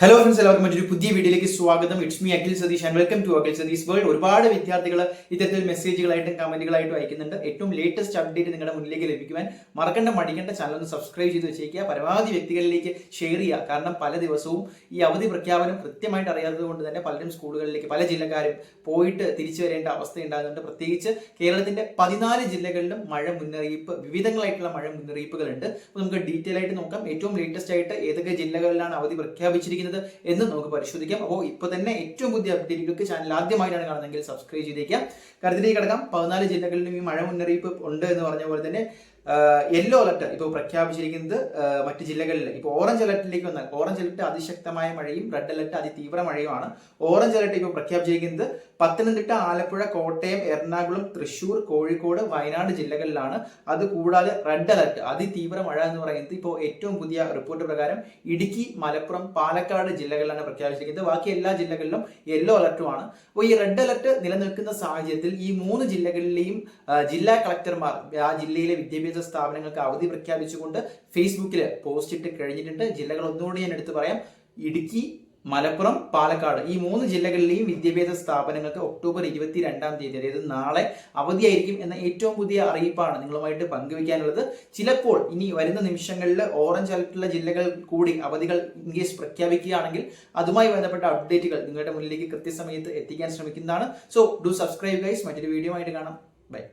Hello friends എല്ലാവർക്കും മറ്റൊരു പുതിയ വീഡിയോയിലേക്ക് സ്വാഗതം. It's me Akhil Satheesh and welcome to Akhil Satheesh world ഒരുപാട് വിദ്യാർത്ഥികൾ ഇത്തരത്തിൽ മെസ്സേജുകളായിട്ടും കമന്റുകളായിട്ടും അയക്കുന്നുണ്ട്. ഏറ്റവും ലേറ്റസ്റ്റ് അപ്ഡേറ്റ് നിങ്ങളുടെ മുന്നിലേക്ക് ലഭിക്കുവാൻ മറക്കണ്ട മടിക്കേണ്ട ചാനൽ ഒന്ന് സബ്സ്ക്രൈബ് ചെയ്ത് വെച്ചേക്കുക. പരമാവധി വ്യക്തികളിലേക്ക് ഷെയർ ചെയ്യുക. കാരണം പല ദിവസവും ഈ അവധി പ്രഖ്യാപനം കൃത്യമായിട്ട് അറിയാത്തത് കൊണ്ട് തന്നെ പലരും സ്കൂളുകളിലേക്ക് പല ജില്ലക്കാരും പോയിട്ട് തിരിച്ചു വരേണ്ട അവസ്ഥ ഉണ്ടാകുന്നുണ്ട്. പ്രത്യേകിച്ച് കേരളത്തിന്റെ പതിനാല് ജില്ലകളിലും മഴ മുന്നറിയിപ്പ് വിവിധങ്ങളായിട്ടുള്ള മഴ മുന്നറിയിപ്പുകളുണ്ട്. അപ്പോൾ നമുക്ക് ഡീറ്റെയിൽ ആയിട്ട് നോക്കാം. ഏറ്റവും ലേറ്റസ്റ്റ് ആയിട്ട് ഏതൊക്കെ ജില്ലകളിലാണ് അവധി പ്രഖ്യാപിച്ചിരിക്കുന്നത് എന്ന് നമുക്ക് പരിശോധിക്കാം. അപ്പോൾ ഇപ്പോൾ തന്നെ ഏറ്റവും പുതിയ അപ്ഡേറ്റുകൾക്ക് ചാനൽ ആദ്യമായിട്ടാണ് കാണുന്നതെങ്കിൽ സബ്സ്ക്രൈബ് ചെയ്തേക്കാം കരുതിലേക്ക് കിടക്കാം. പതിനാല് ജില്ലകളിലും ഈ മഴ മുന്നറിയിപ്പ് ഉണ്ട് എന്ന് പറഞ്ഞ പോലെ തന്നെ യെല്ലോ അലർട്ട് ഇപ്പോൾ പ്രഖ്യാപിച്ചിരിക്കുന്നത് മറ്റ് ജില്ലകളിൽ. ഇപ്പോൾ ഓറഞ്ച് അലർട്ടിലേക്ക് വന്നാൽ ഓറഞ്ച് അലർട്ട് അതിശക്തമായ മഴയും റെഡ് അലർട്ട് അതിതീവ്ര മഴയുമാണ്. ഓറഞ്ച് അലർട്ട് ഇപ്പോൾ പ്രഖ്യാപിച്ചിരിക്കുന്നത് പത്തനംതിട്ട ആലപ്പുഴ കോട്ടയം എറണാകുളം തൃശൂർ കോഴിക്കോട് വയനാട് ജില്ലകളിലാണ്. അത് കൂടാതെ റെഡ് അലർട്ട് അതിതീവ്ര മഴ എന്ന് പറയുന്നത് ഇപ്പോൾ ഏറ്റവും പുതിയ റിപ്പോർട്ട് പ്രകാരം ഇടുക്കി മലപ്പുറം പാലക്കാട് ജില്ലകളിലാണ് പ്രഖ്യാപിച്ചിരിക്കുന്നത്. ബാക്കി എല്ലാ ജില്ലകളിലും യെല്ലോ അലർട്ടുമാണ് അപ്പോൾ ഈ റെഡ് അലർട്ട് നിലനിൽക്കുന്ന സാഹചര്യത്തിൽ ഈ മൂന്ന് ജില്ലകളിലെയും ജില്ലാ കളക്ടർമാർ ആ ജില്ലയിലെ വിദ്യാഭ്യാസ സ്ഥാപനങ്ങൾക്ക് അവധി പ്രഖ്യാപിച്ചുകൊണ്ട് ഫേസ്ബുക്കിൽ പോസ്റ്റ് ഇട്ട് കഴിഞ്ഞിട്ടുണ്ട്. ജില്ലകൾ ഒന്നുകൂടി ഞാൻ എടുത്തു പറയാം. ഇടുക്കി മലപ്പുറം പാലക്കാട്. ഈ മൂന്ന് ജില്ലകളിലെയും വിദ്യാഭ്യാസ സ്ഥാപനങ്ങൾക്ക് ഒക്ടോബർ ഇരുപത്തി രണ്ടാം തീയതി അതായത് നാളെ അവധിയായിരിക്കും എന്ന ഏറ്റവും പുതിയ അറിയിപ്പാണ് നിങ്ങളുമായിട്ട് പങ്കുവയ്ക്കാനുള്ളത്. ചിലപ്പോൾ ഇനി വരുന്ന നിമിഷങ്ങളിൽ ഓറഞ്ച് അലർട്ടുള്ള ജില്ലകൾ കൂടി അവധികൾ ഇൻ കേസ് പ്രഖ്യാപിക്കുകയാണെങ്കിൽ അതുമായി ബന്ധപ്പെട്ട അപ്ഡേറ്റുകൾ നിങ്ങളുടെ മുന്നിലേക്ക് കൃത്യസമയത്ത് എത്തിക്കാൻ ശ്രമിക്കുന്നതാണ്. സോ ഡു സബ്സ്ക്രൈബ് ഗൈസ് മറ്റൊരു വീഡിയോ ആയിട്ട് കാണാം. ബൈ